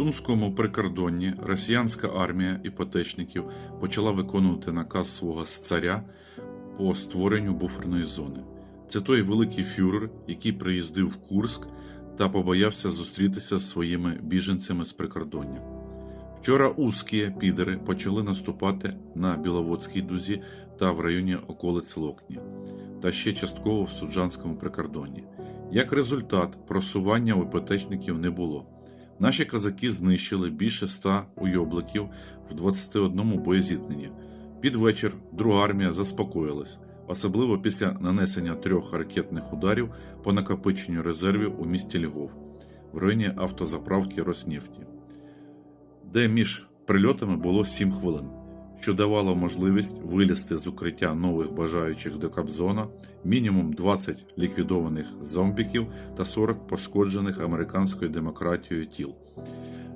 Сумському прикордонні росіянська армія іпотечників почала виконувати наказ свого царя по створенню буферної зони. Це той великий фюрер, який приїздив в Курск та побоявся зустрітися з своїми біженцями з прикордоння. Вчора узкі підери почали наступати на Біловодській дузі та в районі околиць Локні, та ще частково в Суджанському прикордонні. Як результат, просування у іпотечників не було. Наші козаки знищили більше ста уйобликів в 21 боєзіткненні. Під вечір друга армія заспокоїлась, особливо після нанесення трьох ракетних ударів по накопиченню резервів у місті Львов в районі автозаправки Роснефті, де між прильотами було 7 хвилин, що давало можливість вилізти з укриття нових бажаючих до Кобзона, мінімум 20 ліквідованих зомбіків та 40 пошкоджених американською демократією тіл.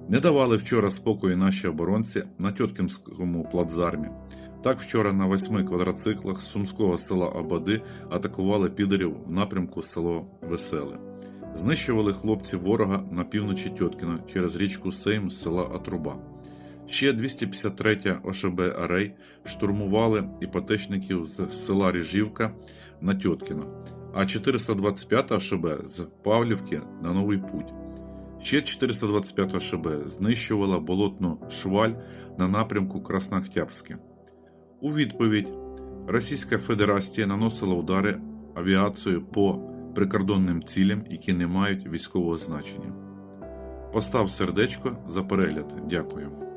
Не давали вчора спокою наші оборонці на Тьоткінському плацдармі. Так вчора на восьми квадроциклах з сумського села Абади атакували підерів в напрямку село Веселе. Знищували хлопці ворога на півночі Тьоткіна через річку Сейм з села Атруба. Ще 253 ОШБ Арей штурмували іпотечників з села Ріжівка на Тьоткіно, а 425 ОШБ з Павлівки на Новий Путь. Ще 425 ШБ знищувала болотну шваль на напрямку Краснооктябрське. У відповідь Російська Федерація наносила удари авіацією по прикордонним цілям, які не мають військового значення. Постав сердечко за перегляд. Дякую.